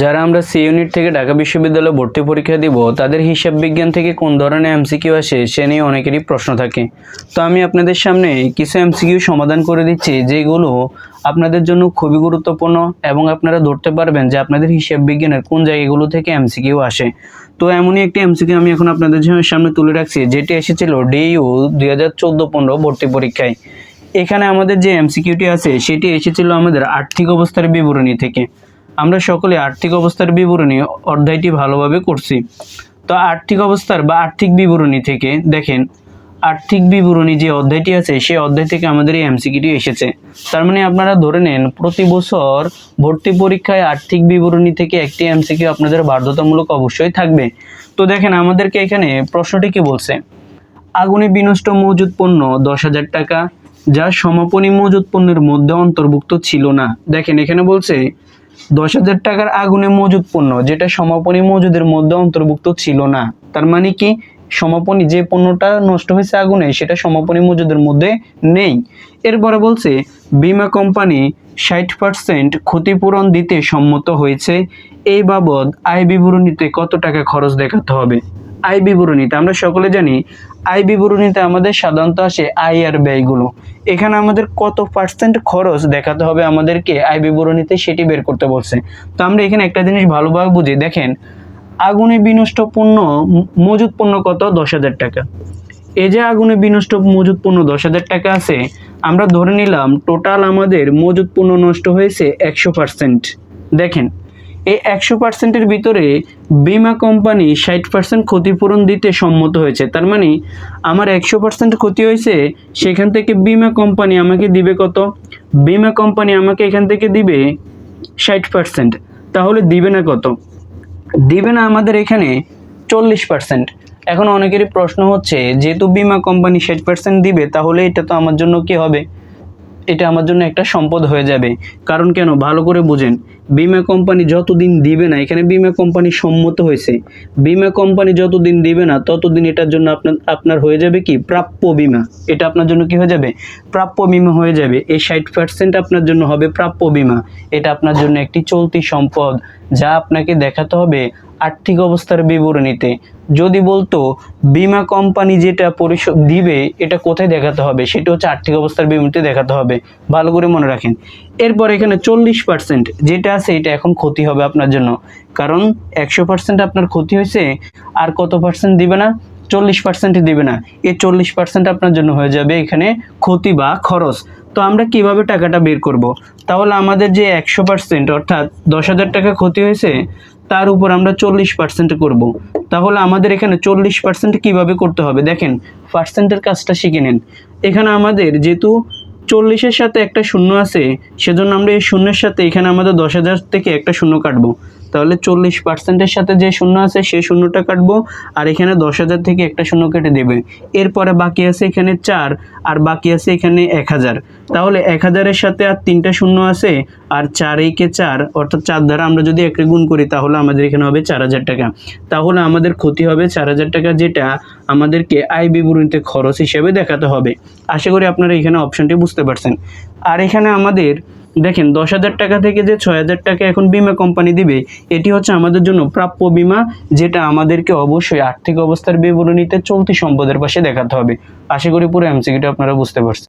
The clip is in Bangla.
যারা আমরা সি ইউনিট থেকে ঢাকা বিশ্ববিদ্যালয়ে ভর্তি পরীক্ষা দিব, তাদের হিসাব বিজ্ঞান থেকে কোন ধরনের এমসিকিউ আসে সে নিয়ে অনেকেরই প্রশ্ন থাকে। তো আমি আপনাদের সামনে কিছু এমসিকিউ সমাধান করে দিচ্ছি, যেগুলো আপনাদের জন্য খুবই গুরুত্বপূর্ণ এবং আপনারা ধরতে পারবেন যে আপনাদের হিসাব বিজ্ঞানের কোন জায়গাগুলো থেকে এমসিকিউ আসে। তো এমনই একটি এমসিকিউ আমি এখন আপনাদের সামনে তুলে রাখছি, যেটি এসেছিল ডিইউ দুই হাজার চোদ্দ পনেরো ভর্তি পরীক্ষায়। এখানে আমাদের যে এমসিকিউটি আছে, সেটি এসেছিল আমাদের আর্থিক অবস্থার বিবরণী থেকে। আমরা সকলে আর্থিক অবস্থার বিবরণী অধ্যায়টি ভালোভাবে করছি। তো আর্থিক অবস্থার বা আর্থিক বিবরণী থেকে দেখেন, আর্থিক বিবরণী যে অধ্যায়টি আছে, সেই অধ্যায় থেকে আমাদের এই এমসিকিউটি এসেছে। তার মানে আপনারা ধরে নেন, প্রতি বছর ভর্তি পরীক্ষায় আর্থিক বিবরণী থেকে একটি এমসিকিউ আপনাদের বাধ্যতামূলক অবশ্যই থাকবে। তো দেখেন, আমাদেরকে এখানে প্রশ্নটি কি বলছে? আগুনে বিনষ্ট মজুদ পণ্য দশ হাজার টাকা, যা সমাপনী মজুদ পণ্যের মধ্যে অন্তর্ভুক্ত ছিল না। দেখেন, এখানে বলছে দশ হাজার টাকার আগুনে মজুদ পণ্য যেটা সমাপনী মজুদের মধ্যে অন্তর্ভুক্ত ছিল না। তার মানে কি? সমাপনী যে পণ্যটা নষ্ট হয়েছে আগুনে, সেটা সমাপনী মজুদের মধ্যে নেই। এরপরে বলছে, বীমা কোম্পানি ষাট পার্সেন্ট ক্ষতিপূরণ দিতে সম্মত হয়েছে। এই বাবদ আয় বিবরণীতে কত টাকা খরচ দেখাতে হবে? আয় বিবরণীতে আমরা সকলে জানি আয় বিবরণীতে আমাদের সাধারণত আসে আয় আর ব্যয়গুলো। এখানে আমাদের কত পার্সেন্ট খরচ দেখাতে হবে আমাদেরকে আয় বিবরণীতে সেটি বের করতে বলছে। তো আমরা এখানে একটা জিনিস ভালোভাবে বুঝি। দেখেন, আগুনে বিনষ্ট পণ্য ম- মজুদ পণ্য কত? দশ হাজার টাকা। এই যে আগুনে বিনষ্ট মজুদ পণ্য দশ হাজার টাকা আছে, আমরা ধরে নিলাম টোটাল আমাদের মজুদ পণ্য নষ্ট হয়েছে একশো পার্সেন্ট দেখেন এই একশো পার্সেন্টের ভিতরে বিমা কোম্পানি ষাট পার্সেন্ট ক্ষতিপূরণ দিতে সম্মত হয়েছে। তার মানে আমার একশো পার্সেন্ট ক্ষতি হয়েছে, সেখান থেকে বিমা কোম্পানি আমাকে দিবে কত? বিমা কোম্পানি আমাকে এখান থেকে দিবে ষাট পার্সেন্ট তাহলে দিবে না কত? দিবে না আমাদের এখানে চল্লিশ পার্সেন্ট এখন অনেকেরই প্রশ্ন হচ্ছে, যেহেতু বিমা কোম্পানি ষাট পার্সেন্ট দিবে, তাহলে এটা তো আমার জন্য কি হবে? এটা আমার জন্য একটা সম্পদ হয়ে যাবে। কারণ কেন? ভালো করে বুঝেন। বিমা কোম্পানি যতদিন দিবে না, এখানে বিমা কোম্পানি সম্মত হয়েছে। বিমা কোম্পানি যতদিন দিবে না, ততদিন এটার জন্য আপনার আপনার হয়ে যাবে কি? প্রাপ্য বিমা। এটা আপনার জন্য কি হয়ে যাবে? প্রাপ্য বিমা হয়ে যাবে। এই ষাট পার্সেন্ট আপনার জন্য হবে প্রাপ্য বিমা। এটা আপনার জন্য একটি চলতি সম্পদ। যা আপনাকে দেখাতে হবে আর্থিক অবস্থার বিবরণীতে। যদি বলতো, বিমা কোম্পানি যেটা পরিশোধ দিবে, এটা কোথায় দেখাতে হবে? সেটা হচ্ছে আর্থিক অবস্থার বিবরণীতে দেখাতে হবে। ভালো করে মনে রাখেন। এরপর এখানে চল্লিশ পার্সেন্ট যেটা আছে, এটা এখন ক্ষতি হবে আপনার জন্য। কারণ একশো পার্সেন্ট আপনার ক্ষতি হয়েছে, আর কত পার্সেন্ট দিবে না? চল্লিশ পার্সেন্ট দিবে না। এই চল্লিশ পার্সেন্ট আপনার জন্য হয়ে যাবে এখানে ক্ষতি বা খরচ। তো আমরা কীভাবে টাকাটা বের করব? তাহলে আমাদের যে একশো পার্সেন্ট অর্থাৎ দশ হাজার টাকা ক্ষতি হয়েছে, তার উপর আমরা চল্লিশ পার্সেন্ট করব। তাহলে আমাদের এখানে চল্লিশ পার্সেন্ট কীভাবে করতে হবে? দেখেন পার্সেন্টের কাজটা শিখে নেন। এখানে আমাদের যেহেতু চল্লিশের সাথে একটা শূন্য আছে, সেজন্য আমরা এই শূন্যের সাথে এখানে আমাদের দশ হাজার থেকে একটা শূন্য কাটবো। তাহলে চল্লিশ পার্সেন্টের সাথে যে শূন্য আছে সেই শূন্যটা কাটবো, আর এখানে দশ হাজার থেকে একটা শূন্য কেটে দেবে। এরপরে বাকি আছে এখানে চার, আর বাকি আছে এখানে এক হাজার। তাহলে এক হাজারের সাথে আর তিনটা শূন্য আছে, আর চার একে চার, অর্থাৎ চার দ্বারা আমরা যদি একটা গুণ করি, তাহলে আমাদের এখানে হবে চার হাজার টাকা। তাহলে আমাদের ক্ষতি হবে চার হাজার টাকা যেটা আমাদেরকে আয় বিবরণীতে খরচ হিসেবে দেখাতে হবে। আশা করি আপনারা এখানে অপশনটি বুঝতে পারছেন। আর এখানে আমাদের, দেখেন, দশ হাজার টাকা থেকে যে ছয় হাজার টাকা এখন বিমা কোম্পানি দিবে, এটি হচ্ছে আমাদের জন্য প্রাপ্য বিমা, যেটা আমাদেরকে অবশ্যই আর্থিক অবস্থার বিবরণীতে চলতি সম্পদের পাশে দেখাতে হবে। আশা করি পুরো এমসিকিটা আপনারা বুঝতে পারছেন।